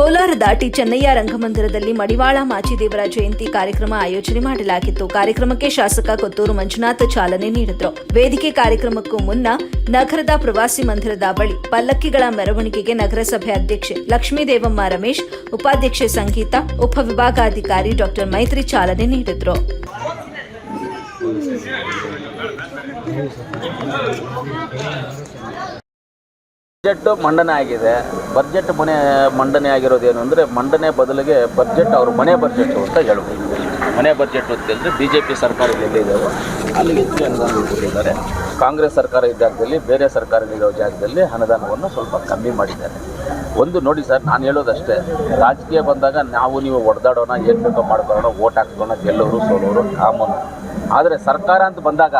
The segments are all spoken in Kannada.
ಕೋಲಾರ ಟಿ ಚೆನ್ನಯ್ಯ ರಂಗಮಂದಿರದಲ್ಲಿ ಮಡಿವಾಳ ಮಾಚಿದೇವರ ಜಯಂತಿ ಕಾರ್ಯಕ್ರಮ ಆಯೋಜನೆ ಮಾಡಲಾಗಿತ್ತು. ಕಾರ್ಯಕ್ರಮಕ್ಕೆ ಶಾಸಕ ಕೊತ್ತೂರು ಮಂಜುನಾಥ್ ಚಾಲನೆ ನೀಡಿದರು. ವೇದಿಕೆ ಕಾರ್ಯಕ್ರಮಕ್ಕೂ ಮುನ್ನ ನಗರದ ಪ್ರವಾಸಿ ಮಂದಿರದ ಬಳಿ ಪಲ್ಲಕ್ಕಿಗಳ ಮೆರವಣಿಗೆಗೆ ನಗರಸಭೆ ಅಧ್ಯಕ್ಷೆ ಲಕ್ಷ್ಮೀ ದೇವಮ್ಮ ರಮೇಶ್, ಉಪಾಧ್ಯಕ್ಷೆ ಸಂಗೀತ, ಉಪವಿಭಾಗಾಧಿಕಾರಿ ಡಾಕ್ಟರ್ ಮೈತ್ರಿ ಚಾಲನೆ ನೀಡಿದ್ರು. ಬಜೆಟ್ ಮಂಡನೆ ಆಗಿದೆ. ಬಜೆಟ್ ಮನೆ ಮಂಡನೆ ಆಗಿರೋದೇನು ಅಂದರೆ ಮಂಡನೆ ಬದಲಿಗೆ ಬಜೆಟ್ ಅವ್ರ ಮನೆ ಬಜೆಟ್ ಅಂತ ಹೇಳ್ಬೋದು. ಮನೆ ಬಜೆಟ್ ಅಂತ ಹೇಳಿದ್ರೆ ಬಿ ಜೆ ಪಿ ಸರ್ಕಾರ ಎಲ್ಲಿದ್ದಾವೆ ಅಲ್ಲಿ ಹೆಚ್ಚು ಅನುದಾನ ಕೊಟ್ಟಿದ್ದಾರೆ. ಕಾಂಗ್ರೆಸ್ ಸರ್ಕಾರ ಇದ್ದ ಜಾಗದಲ್ಲಿ ಬೇರೆ ಸರ್ಕಾರ ಇರೋ ಜಾಗದಲ್ಲಿ ಅನುದಾನವನ್ನು ಸ್ವಲ್ಪ ಕಮ್ಮಿ ಮಾಡಿದ್ದಾರೆ. ಒಂದು ನೋಡಿ ಸರ್ ನಾನು ಹೇಳೋದಷ್ಟೇ ರಾಜಕೀಯ ಬಂದಾಗ ನಾವು ನೀವು ಒಡೆದಾಡೋಣ ಏನು ಬೇಕೋ ಮಾಡ್ಕೊಳ್ಳೋಣ ಓಟ್ ಹಾಕ್ಸೋಣ ಗೆಲ್ಲೋರು ಸೋಲೋರು ಕಾಮನ್. ಆದರೆ ಸರ್ಕಾರ ಅಂತ ಬಂದಾಗ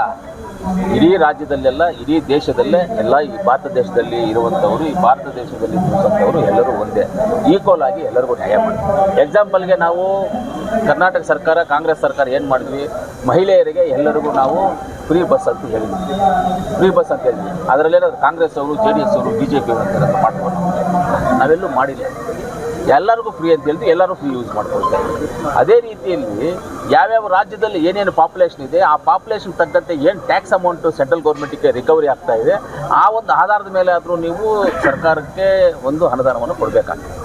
ಇಡೀ ರಾಜ್ಯದಲ್ಲೆಲ್ಲ, ಇಡೀ ದೇಶದಲ್ಲೇ, ಎಲ್ಲ ಈ ಭಾರತ ದೇಶದಲ್ಲಿ ಇರುವಂಥವರು, ಈ ಭಾರತ ದೇಶದಲ್ಲಿ ಇರುವಂಥವರು ಎಲ್ಲರೂ ಒಂದೇ. ಈಕ್ವಲ್ ಆಗಿ ಎಲ್ಲರಿಗೂ ನ್ಯಾಯ ಮಾಡಿ ಎಕ್ಸಾಂಪಲ್ಗೆ ನಾವು ಕರ್ನಾಟಕ ಸರ್ಕಾರ, ಕಾಂಗ್ರೆಸ್ ಸರ್ಕಾರ ಏನು ಮಾಡಿದ್ವಿ? ಮಹಿಳೆಯರಿಗೆ ಎಲ್ಲರಿಗೂ ನಾವು ಫ್ರೀ ಬಸ್ ಅಂತ ಹೇಳಿದ್ವಿ. ಫ್ರೀ ಬಸ್ ಅಂತ ಹೇಳಿದ್ವಿ. ಅದರಲ್ಲೇನಾದ್ರು ಕಾಂಗ್ರೆಸ್ ಅವರು, ಜೆ ಡಿ ಎಸ್ ಅವರು, ಬಿ ಜೆ ಪಿ ಅಂತ ಮಾಡ್ಕೊಂಡು ನಾವೆಲ್ಲೂ ಮಾಡಿಲ್ಲ. ಎಲ್ಲರಿಗೂ ಫ್ರೀ ಅಂತ ಹೇಳಿದ್ರು ಎಲ್ಲರೂ ಫ್ರೀ ಯೂಸ್ ಮಾಡ್ಕೊಳ್ತಾರೆ. ಅದೇ ರೀತಿಯಲ್ಲಿ ಯಾವ್ಯಾವ ರಾಜ್ಯದಲ್ಲಿ ಏನೇನು ಪಾಪ್ಯುಲೇಷನ್ ಇದೆ, ಆ ಪಾಪ್ಯುಲೇಷನ್ ತಕ್ಕಂತೆ ಏನು ಟ್ಯಾಕ್ಸ್ ಅಮೌಂಟ್ ಸೆಂಟ್ರಲ್ ಗೌರ್ಮೆಂಟಿಗೆ ರಿಕವರಿ ಆಗ್ತಾ ಇದೆ, ಆ ಒಂದು ಆಧಾರದ ಮೇಲೆ ಆದರೂ ನೀವು ಸರ್ಕಾರಕ್ಕೆ ಒಂದು ಅನುದಾನವನ್ನು ಕೊಡಬೇಕಾಗ್ತದೆ.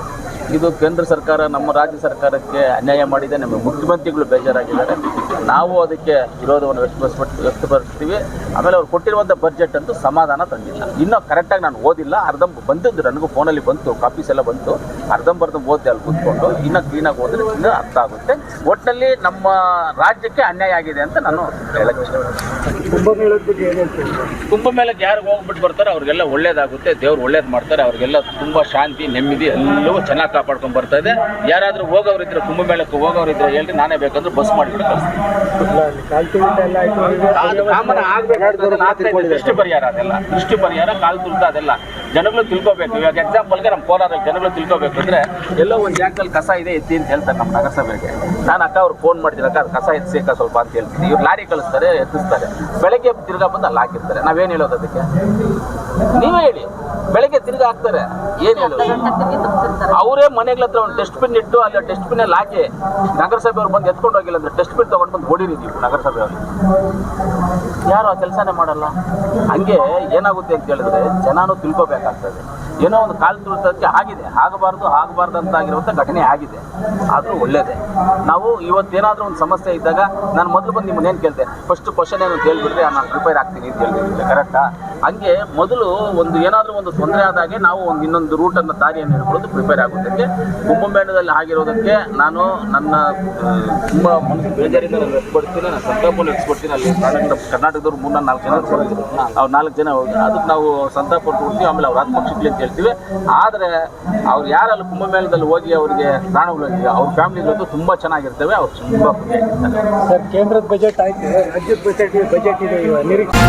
ಇದು ಕೇಂದ್ರ ಸರ್ಕಾರ ನಮ್ಮ ರಾಜ್ಯ ಸರ್ಕಾರಕ್ಕೆ ಅನ್ಯಾಯ ಮಾಡಿದೆ, ನಮ್ಮ ಮುಖ್ಯಮಂತ್ರಿಗಳು ಬೇಜಾರಾಗಿದ್ದಾರೆ. ನಾವು ಅದಕ್ಕೆ ವಿರೋಧವನ್ನು ವ್ಯಕ್ತಪಡಿಸ್ಬಿಟ್ಟು ವ್ಯಕ್ತಪಡಿಸ್ತೀವಿ. ಆಮೇಲೆ ಅವ್ರು ಕೊಟ್ಟಿರುವಂಥ ಬಜೆಟ್ ಅಂತೂ ಸಮಾಧಾನ ತಂದಿಲ್ಲ. ಇನ್ನೂ ಕರೆಕ್ಟಾಗಿ ನಾನು ಓದಿಲ್ಲ. ಅರ್ಧಂ ಬಂದಿದ್ದು ನನಗೂ ಫೋನಲ್ಲಿ ಬಂತು ಕಾಪೀಸ್ ಎಲ್ಲ ಬಂತು. ಅರ್ಧಂಬರ್ಧ ಓದಿ ಅಲ್ಲಿ ಕೂತ್ಕೊಂಡು. ಇನ್ನೂ ಕ್ಲೀನಾಗಿ ಓದಿದ್ರೆ ಇನ್ನೂ ಅರ್ಥ ಆಗುತ್ತೆ. ಒಟ್ಟಿನಲ್ಲಿ ನಮ್ಮ ರಾಜ್ಯಕ್ಕೆ ಅನ್ಯಾಯ ಆಗಿದೆ ಅಂತ ನಾನು ಹೇಳಕ್ಕೆ ಇಷ್ಟಪಡ್ತೀನಿ. ಕುಂಭಮೇಳಕ್ಕೆ ಯಾರು ಹೋಗ್ಬಿಟ್ಟು ಬರ್ತಾರೆ, ಅವ್ರಿಗೆಲ್ಲ ಒಳ್ಳೇದಾಗುತ್ತೆ. ದೇವ್ರು ಒಳ್ಳೇದು ಮಾಡ್ತಾರೆ. ಅವ್ರಿಗೆಲ್ಲ ತುಂಬ ಶಾಂತಿ, ನೆಮ್ಮದಿ, ಎಲ್ಲವೂ ಚೆನ್ನಾಗಿ ಕಾಪಾಡ್ಕೊಂಡು ಬರ್ತಾ ಇದೆ. ಯಾರಾದರೂ ಹೋಗೋರಿದ್ರೆ ಕುಂಭಮೇಳಕ್ಕೆ ಹೋಗೋರಿದ್ರೆ ಹೇಳಿ ನಾನೇ ಬೇಕಂದ್ರೆ ಬಸ್ ಮಾಡಿಬಿಟ್ಟು ಕಳಿಸ್ತೀನಿ. ಆಗ್ಬೇಕು ದೃಷ್ಟಿ ಪರಿಹಾರ ಅದೆಲ್ಲ ದೃಷ್ಟಿ ಪರಿಹಾರ ಕಾಲು ತುಳಿತ ಅದೆಲ್ಲ ಜನಗಳು ತಿಳ್ಕೋಬೇಕು ಇವಾಗ ಎಕ್ಸಾಂಪಲ್ಗೆ ನಮ್ಮ ಕೋಲಾರ ಜನಗಳು ತಿಳ್ಕೋಬೇಕು ಅಂದ್ರೆ ಎಲ್ಲೋ ಒಂದು ಜಾಗದಲ್ಲಿ ಕಸ ಇದೆ ಎತ್ತಿ ಅಂತ ಹೇಳ್ತಾರೆ ನಮ್ಮ ನಗರಸಭೆಗೆ ನಾನು ಅಕ್ಕ ಅವ್ರು ಫೋನ್ ಮಾಡ್ತೀನಿ ಅಕ್ಕ ಕಸ ಎತ್ತಿಸಿಕ ಸ್ವಲ್ಪ ಅಂತ ಹೇಳ್ತೀನಿ ಇವ್ರು ಲಾರಿ ಕಳಿಸ್ತಾರೆ ಎತ್ತಿಸ್ತಾರೆ ಬೆಳಗ್ಗೆ ತಿರ್ಗಾ ಬಂದು ಅಲ್ಲಿ ಹಾಕಿರ್ತಾರೆ ನಾವೇನು ಹೇಳೋದು ಅದಕ್ಕೆ? ನೀವೇ ಹೇಳಿ. ಬೆಳಗ್ಗೆ ತಿರ್ಗಾ ಹಾಕ್ತಾರೆ. ಏನು ಹೇಳೋದು ಅವರೇ ಮನೆಗಳ ಹತ್ರ ಒಂದು ಡಸ್ಟ್ಬಿನ್ ಇಟ್ಟು ಅಲ್ಲಿ ಡಸ್ಟ್ಬಿನ್ ಅಲ್ಲಿ ಹಾಕಿ ನಗರಸಭೆಯವ್ರು ಬಂದು ಎತ್ಕೊಂಡು ಹೋಗಿಲ್ಲ ಅಂದ್ರೆ ಡಸ್ಟ್ಬಿನ್ ತಗೊಂಡು ಬಂದು ಹೊಡೀರಿ ನೀವು ನಗರಸಭೆಯವ್ರು. ಯಾರು ಆ ಕೆಲಸನೇ ಮಾಡಲ್ಲ? ಹಂಗೆ ಏನಾಗುತ್ತೆ ಅಂತ ಹೇಳಿದ್ರೆ ಜನನು ತಿಳ್ಕೊಬೇಕಾಗ್ತದೆ. ಏನೋ ಒಂದು ಕಾಲು ತುಳಿತಕ್ಕೆ ಆಗಿದೆ. ಆಗಬಾರ್ದು ಆಗಬಾರ್ದು ಅಂತ ಆಗಿರುವಂಥ ಘಟನೆ ಆಗಿದೆ. ಆದರೂ ಒಳ್ಳೇದೆ. ನಾವು ಇವತ್ತೇನಾದರೂ ಒಂದು ಸಮಸ್ಯೆ ಇದ್ದಾಗ ನಾನು ಮೊದಲು ಬಂದು ನಿಮ್ಮನ್ನೇನು ಕೇಳ್ತೆ ಫಸ್ಟ್ ಕ್ವಶನ್ ಏನು ಅಂತ ಹೇಳ್ಬಿಟ್ರೆ ನಾನು ಪ್ರಿಪೇರ್ ಆಗ್ತೀನಿ ಅಂತ ಹೇಳಿದ್ರೆ ಕರೆಕ್ಟಾ ಹಂಗೆ ಮೊದಲು ಒಂದು ಏನಾದರೂ ಒಂದು ತೊಂದರೆ ಆದಾಗೆ ನಾವು ಒಂದು ಇನ್ನೊಂದು ರೂಟನ್ನು ದಾರಿಯನ್ನು ಹಿಡ್ಕೊಳ್ಳೋದು ಪ್ರಿಪೇರ್ ಆಗುತ್ತೆ ಕುಂಭಮೇಳದಲ್ಲಿ ಆಗಿರೋದಕ್ಕೆ ನಾನು ನನ್ನ ತುಂಬ ಮನಸ್ಸು ಬೇಜಾರಿಂದ ನಾನು ವ್ಯಕ್ತಪಡ್ತೀನಿ ನಾನು ಸಂತಾಪವನ್ನು ವ್ಯಕ್ತಪಡ್ತೀನಿ ಅಲ್ಲಿ ಕರ್ನಾಟಕ ಕರ್ನಾಟಕದವ್ರು ಮೂರ್ನ ನಾಲ್ಕು ಜನ ಅವ್ರು ನಾಲ್ಕು ಜನ ಹೋಗಿ ಅದಕ್ಕೆ ನಾವು ಸಂತಾಪ ಕೊಡ್ತೀವಿ. ಆಮೇಲೆ ಅವ್ರ ಆತ್ಮಕ್ಷಿಕ್ಲಿ ಅಂತ ಹೇಳ್ತೀವಿ. ಆದರೆ ಅವ್ರು ಯಾರಲ್ಲಿ ಕುಂಭಮೇಳದಲ್ಲಿ ಹೋಗಿ ಅವರಿಗೆ ಪ್ರಾಣಗಳು ಅವ್ರ ಫ್ಯಾಮಿಲಿಗಳಂತೂ ತುಂಬ ಚೆನ್ನಾಗಿರ್ತವೆ. ಅವ್ರು ತುಂಬ ಸರ್, ಕೇಂದ್ರದ ಬಜೆಟ್ ಆಯ್ತು. ರಾಜ್ಯದ ಬಜೆಟ್ ಬಜೆಟ್ ಇದೆ ನಿರೀಕ್ಷೆ.